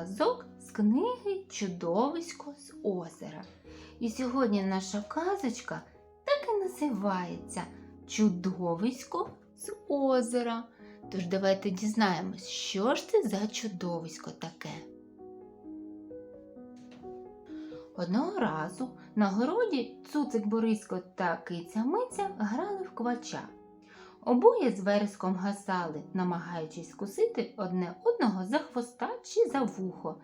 казок з книги Чудовисько з озера. І сьогодні наша казочка так і називається Чудовисько з озера. Тож давайте дізнаємось, що ж це за чудовисько таке. Одного разу на городі цуцик Борисько та киця Миця грали в квача. Обоє з вереском гасали, намагаючись кусити одне одного за хвоста чи за вухо,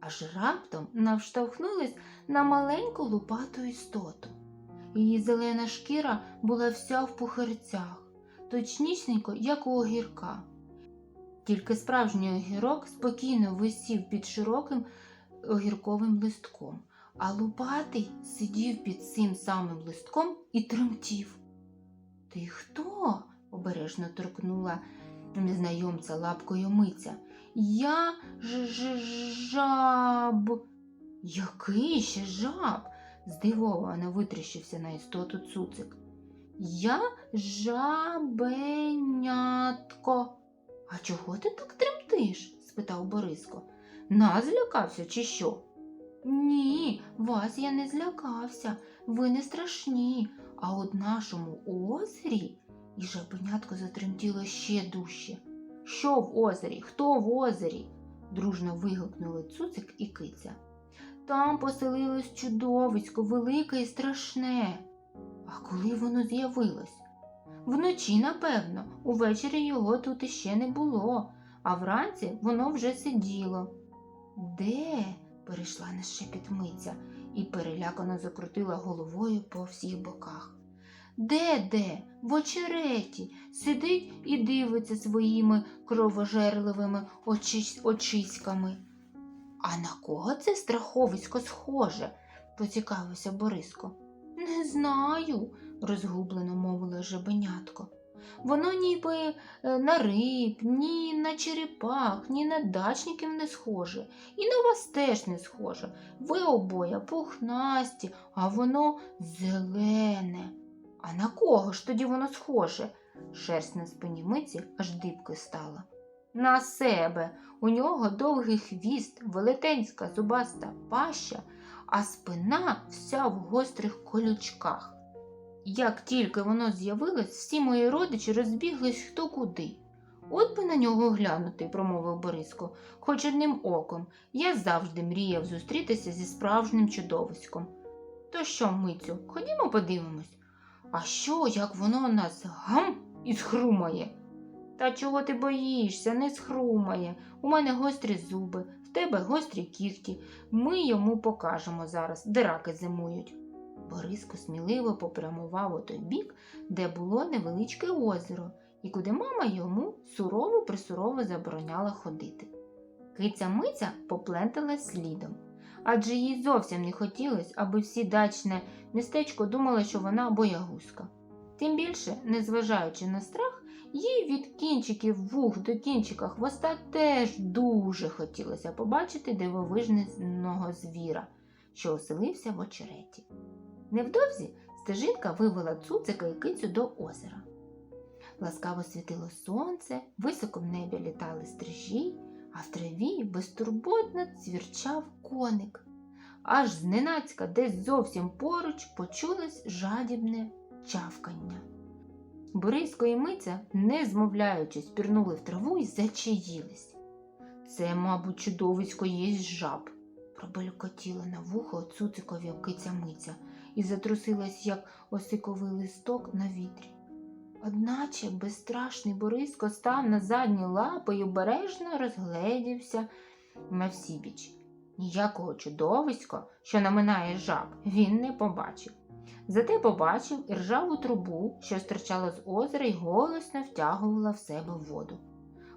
аж раптом навштовхнулись на маленьку лупату істоту. Її зелена шкіра була вся в пухирцях, точнісінько, як у огірка. Тільки справжній огірок спокійно висів під широким огірковим листком, а лупатий сидів під цим самим листком і тремтів. Ти хто? Обережно торкнула незнайомця лапкою миця. Я ж ж жаб. Який ще жаб? здивовано витріщився на істоту цуцик. Я жабенятко. А чого ти так тремтиш? спитав Бориско. Нас злякався чи що? Ні, вас я не злякався. Ви не страшні. А от нашому озері і жабенятко затремтіло ще дужче. Що в озері? Хто в озері? дружно вигукнули цуцик і киця. Там поселилось чудовисько, велике і страшне. А коли воно з'явилось? Вночі, напевно, увечері його тут іще не було, а вранці воно вже сиділо. Де? перейшла на шепіт миця і перелякано закрутила головою по всіх боках. Де де? В очереті сидить і дивиться своїми кровожерливими очись... очиськами. А на кого це страховисько схоже? поцікавився Бориско. Не знаю, розгублено мовила жабенятко. Воно ніби е, на риб, ні на черепах, ні на дачників не схоже, і на вас теж не схоже. Ви обоє пухнасті, а воно зелене. А на кого ж тоді воно схоже? Шерсть на спині миці аж дибки стала. На себе. У нього довгий хвіст, велетенська зубаста паща, а спина вся в гострих колючках. Як тільки воно з'явилось, всі мої родичі розбіглись хто куди. От би на нього глянути, промовив Бориско, хоч одним оком. Я завжди мріяв зустрітися зі справжнім чудовиськом. То що, мицю, ходімо подивимось. А що, як воно нас гам і схрумає? Та чого ти боїшся, не схрумає. У мене гострі зуби, в тебе гострі кігті. Ми йому покажемо зараз, де раки зимують. Бориско сміливо попрямував у той бік, де було невеличке озеро, і куди мама йому сурово присурово забороняла ходити. Киця Миця попленталась слідом, адже їй зовсім не хотілося, аби всі дачне містечко думали, що вона боягузка. Тим більше, незважаючи на страх, їй від кінчиків вух до кінчика хвоста теж дуже хотілося побачити дивовижного звіра, що оселився в очереті. Невдовзі стежинка вивела цуцика і кицю до озера. Ласкаво світило сонце, високо в небі літали стрижі, а в траві безтурботно цвірчав коник. Аж зненацька десь зовсім поруч почулось жадібне чавкання. Бориско і Миця, не змовляючись, пірнули в траву і зачаїлись. Це, мабуть, чудовисько єсть жаб, пробелькотіла на вухо цуцикові киця Миця і затрусилась, як осиковий листок на вітрі. Одначе безстрашний Бориско став на задні лапи і обережно розгледівся на всібіч. Ніякого чудовиська, що наминає жаб, він не побачив. Зате побачив і ржаву трубу, що стирчала з озера і голосно втягувала в себе воду.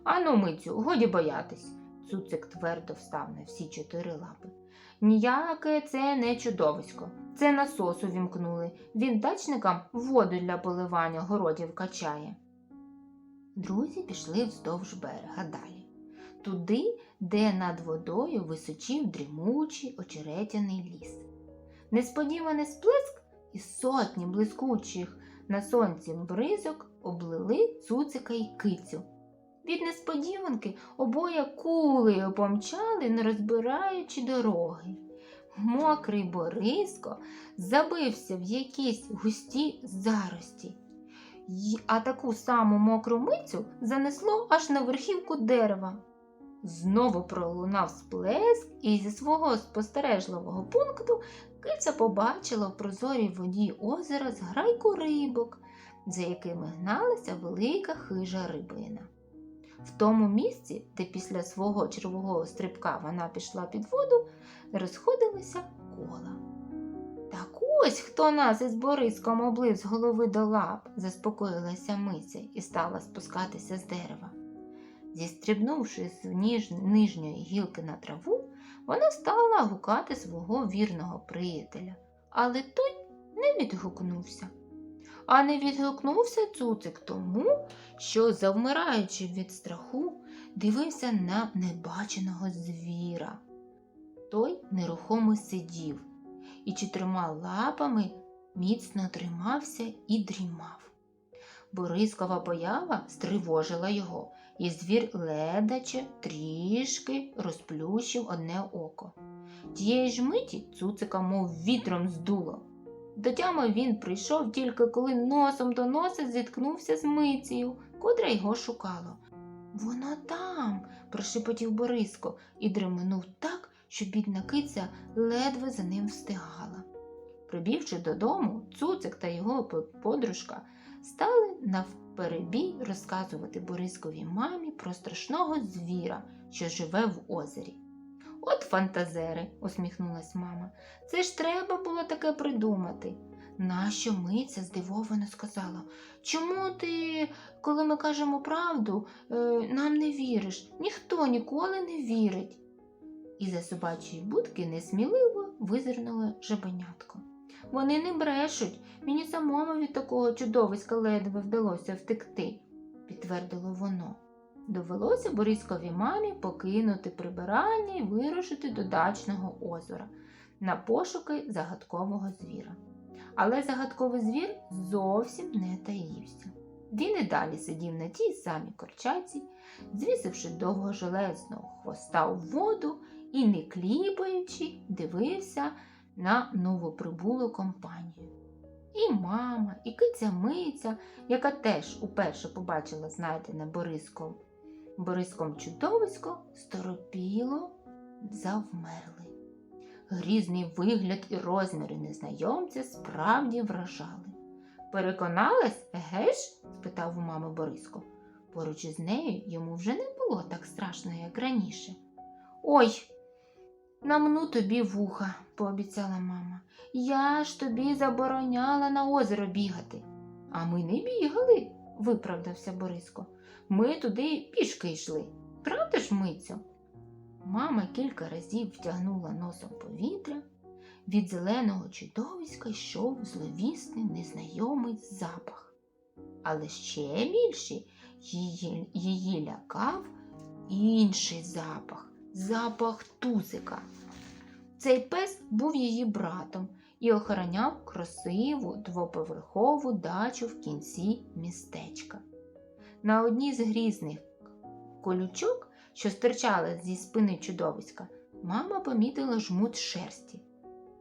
Ану, мицю, годі боятись. Цуцик твердо встав на всі чотири лапи. Ніяке це не чудовисько. Це насос увімкнули. Він дачникам воду для поливання городів качає. Друзі пішли вздовж берега далі, туди, де над водою височив дрімучий очеретяний ліс. Несподіваний сплеск і сотні блискучих на сонці бризок облили цуцика й кицю. Від несподіванки обоє кулею помчали, не розбираючи дороги. Мокрий Бориско забився в якісь густі зарості, а таку саму мокру мицю занесло аж на верхівку дерева. Знову пролунав сплеск, і зі свого спостережливого пункту киця побачила в прозорій воді озера зграйку рибок, за якими гналася велика хижа рибина. В тому місці, де після свого червового стрибка вона пішла під воду, розходилися кола. Так ось хто нас із Бориском облив з голови до лап, заспокоїлася миця і стала спускатися з дерева. Зістрибнувши з ніж... нижньої гілки на траву, вона стала гукати свого вірного приятеля, але той не відгукнувся. А не відгукнувся цуцик тому, що, завмираючи від страху, дивився на небаченого звіра. Той нерухомо сидів і чотирма лапами міцно тримався і дрімав. Борискова поява стривожила його, і звір ледаче трішки розплющив одне око. Тієї ж миті цуцика мов вітром здуло. До тями він прийшов тільки коли носом до носа зіткнувся з мицею, котра його шукала. Вона там, прошепотів Бориско і дременув так, що бідна киця ледве за ним встигала. Прибівши додому, цуцик та його подружка стали навперебій розказувати Борисковій мамі про страшного звіра, що живе в озері. От фантазери, усміхнулась мама. Це ж треба було таке придумати. Нащо миця здивовано сказала. Чому ти, коли ми кажемо правду, е, нам не віриш? Ніхто ніколи не вірить. І за собачої будки несміливо визирнуло жабенятко. Вони не брешуть, мені самому від такого чудовиська ледве вдалося втекти, підтвердило воно. Довелося Борисковій мамі покинути прибирання і вирушити до дачного озера на пошуки загадкового звіра. Але загадковий звір зовсім не таївся. Він і далі сидів на тій самій корчаці, звісивши довго железного хвоста у воду і, не кліпаючи, дивився на новоприбулу компанію. І мама, і киця Миця, яка теж уперше побачила знайдене Бориском, Бориском чудовисько, сторопіло завмерли. Грізний вигляд і розміри незнайомця справді вражали. Переконалась, еге ж? спитав у мами Бориско. Поруч із нею йому вже не було так страшно, як раніше. Ой, намну тобі вуха, пообіцяла мама. Я ж тобі забороняла на озеро бігати. А ми не бігали, виправдався Бориско. Ми туди пішки йшли. Правда ж, Мицю? Мама кілька разів втягнула носом повітря. Від зеленого чудовиська йшов зловісний незнайомий запах. Але ще більше її, її лякав інший запах запах тузика. Цей пес був її братом і охороняв красиву двоповерхову дачу в кінці містечка. На одній з грізних колючок, що стирчала зі спини чудовиська, мама помітила жмут шерсті.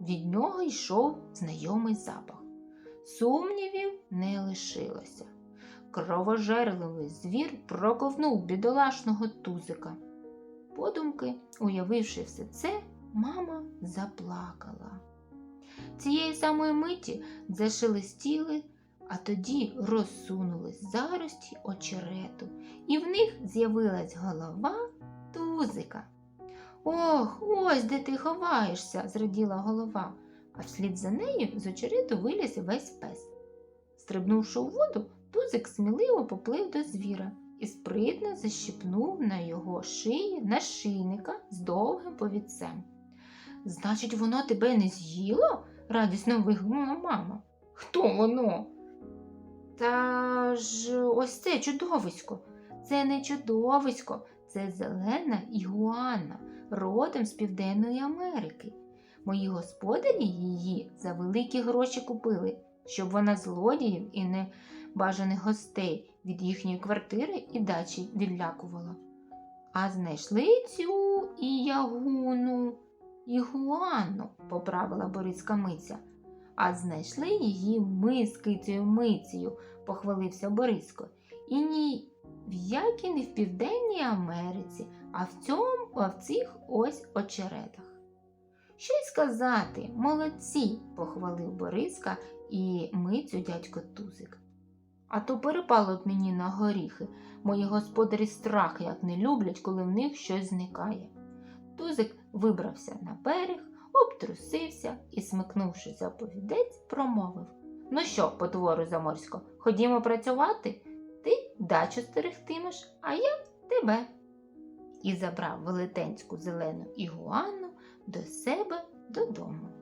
Від нього йшов знайомий запах. Сумнівів не лишилося. Кровожерливий звір проковнув бідолашного тузика. Подумки, уявивши все це, мама заплакала. Цієї самої миті зашелестіли, а тоді розсунулись зарості очерету, і в них з'явилась голова тузика. Ох, ось де ти ховаєшся, зраділа голова, а вслід за нею з очерету виліз весь пес. Стрибнувши у воду, тузик сміливо поплив до звіра і спритно защипнув на його шиї нашийника з довгим повідцем. Значить, воно тебе не з'їло? радісно вигукнула мама. Хто воно? Та ж ось це чудовисько. Це не чудовисько, це зелена ігуана, родом з Південної Америки. Мої господарі її за великі гроші купили, щоб вона злодіїв і небажаних гостей від їхньої квартири і дачі відлякувала. А знайшли цю і ягуну, ігуану, поправила Бориска Миця. А знайшли її ми з Мицею, похвалився Бориско. І ні в якій не в Південній Америці, а в цьому, а в цих ось очеретах. Що й сказати, молодці, похвалив Бориска і мицю дядько Тузик. А то перепало б мені на горіхи. Мої господарі страх як не люблять, коли в них щось зникає. Тузик вибрався на берег, обтрусився і, смикнувши за повідець, промовив Ну що, потвору заморсько, ходімо працювати? Ти дачу стерегтимеш, а я тебе. І забрав велетенську зелену ігуану до себе додому.